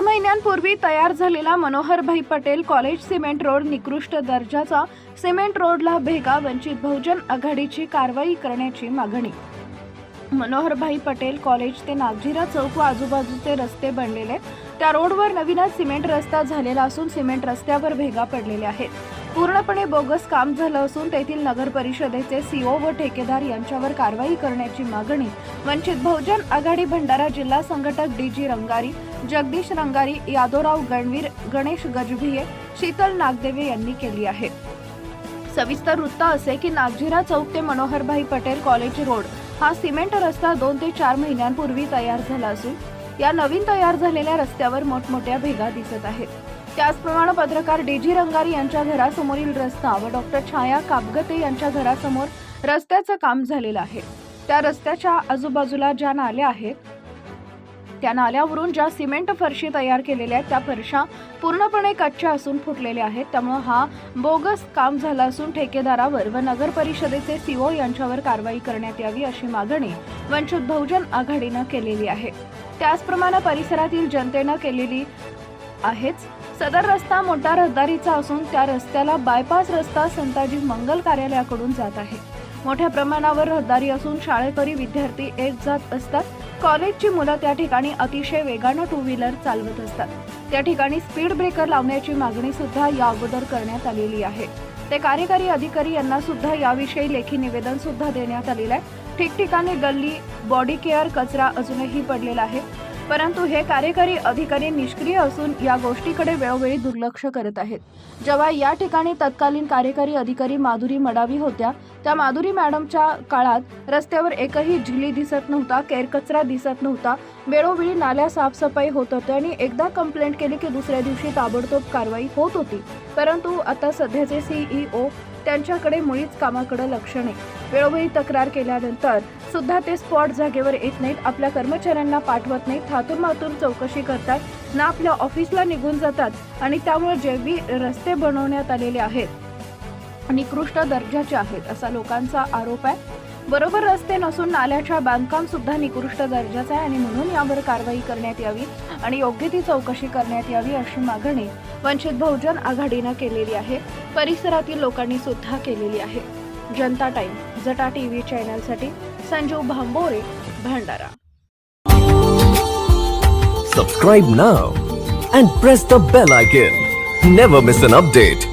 महिन्यांपूर्वी तयार झालेला Manoharbhai Patel college cement road निकृष्ट दर्जाचा सिमेंट रोडला भेगा वंचित बहुजन आघाडीची कारवाई करण्याची मागणी. मनोहरभाई पटेल कॉलेज ते नागझिरा चौक व आजूबाजूचे रस्ते बनलेले त्या रोडवर नवीनच सिमेंट रस्ता झालेला असून सिमेंट रस्त्यावर भेगा पडलेल्या आहेत. पूर्णपणे बोगस काम झालं असून तेथील नगर परिषदेचे सीओ व ठेकेदार यांच्यावर कारवाई करण्याची मागणी वंचित बहुजन आघाडी भंडारा जिल्हा संघटक डी जी रंगारी जगदीश रंगारी यादवराव गणवीर गणेश गजभिये शीतल नागदेवे यांनी केली आहे. सविस्तर वृत्त असे की नागझिरा चौक ते मनोहरभाई पटेल कॉलेज रोड हा सिमेंट रस्ता दोन ते चार महिन्यांपूर्वी तयार झाला असून या नवीन तयार झालेल्या रस्त्यावर मोठमोठ्या भेगा दिसत आहेत. त्याचप्रमाणे पत्रकार डीजी रंगारी यांच्या घरासमोरील रस्ता व डॉक्टर छाया कापगते यांच्या घरासमोर रस्त्याचं काम झालेलं आहे. त्या रस्त्याच्या आजूबाजूला ज्या नाल्या आहेत त्या नाल्यावरून ज्या सिमेंट फरशी तयार केलेल्या आहेत त्या फरशा पूर्णपणे कच्च्या असून फुटलेल्या आहेत. त्यामुळे हा बोगस काम झालं असून ठेकेदारावर व नगर परिषदेचे सीओ यांच्यावर कारवाई करण्यात यावी अशी मागणी वंचित बहुजन आघाडीनं केलेली आहे. त्याचप्रमाणे परिसरातील जनतेनं केलेली आहेच. सदर रस्ता मोठा रहदारीचा असून त्या रस्त्याला बायपास रस्ता संताजी मंगल कार्यालयाकडून जात आहे. मोठ्या प्रमाणावर रहदारी असून शाळेकरी विद्यार्थी येत जात असतात. कॉलेजची मुलं त्या ठिकाणी अतिशय वेगानं टू व्हीलर चालवत असतात. त्या ठिकाणी स्पीड ब्रेकर लावण्याची मागणी सुद्धा या अगोदर करण्यात आलेली आहे. ते कार्यकारी अधिकारी यांना सुद्धा याविषयी लेखी निवेदन सुद्धा देण्यात आलेलं आहे. ठिकठिकाणी गल्ली बॉडी केअर कचरा अजूनही पडलेला आहे. परंतु हे कार्यकारी अधिकारी निष्क्रिय असून या गोष्टीकडे वेळोवेळी दुर्लक्ष करत आहेत. जेव्हा या ठिकाणी तत्कालीन कार्यकारी अधिकारी माधुरी मडावी होत्या त्या माधुरी मॅडमच्या काळात रस्त्यावर एकही झिली दिसत नव्हता केरकचरा दिसत नव्हता. वेळोवेळी नाल्या साफसफाई होत होत्या आणि एकदा कंप्लेंट केली की दुसऱ्या दिवशी ताबडतोब कारवाई होत होती. परंतु आता सध्याचे सीईओ त्यांच्याकडे मुळीच कामाकडे लक्ष नाही. वेळोवेळी तक्रार केल्यानंतर सुद्धा ते स्पॉट जागेवर येत नाहीत. आपल्या कर्मचाऱ्यांना पाठवत नाहीत. थातूर मातूर चौकशी करतात ना आपल्या ऑफिसला निघून जातात आणि त्यामुळे जे बी रस्ते बनवण्यात आलेले आहेत निकृष्ट दर्जाचे आहेत असा लोकांचा आरोप आहे. बरोबर रस्ते नसून नाल्याच्या बांधकाम सुद्धा निकृष्ट दर्जाचं आहे आणि म्हणून यावर कारवाई करण्यात यावी आणि योग्य ती चौकशी करण्यात यावी अशी मागणी वंचित बहुजन आघाडीनं केलेली आहे. परिसरातील लोकांनी सुद्धा केलेली आहे. Janata time Jata T V चॅनलसाठी Sanjeev Bhambore Bhandara subscribe now and press the bell icon never miss an update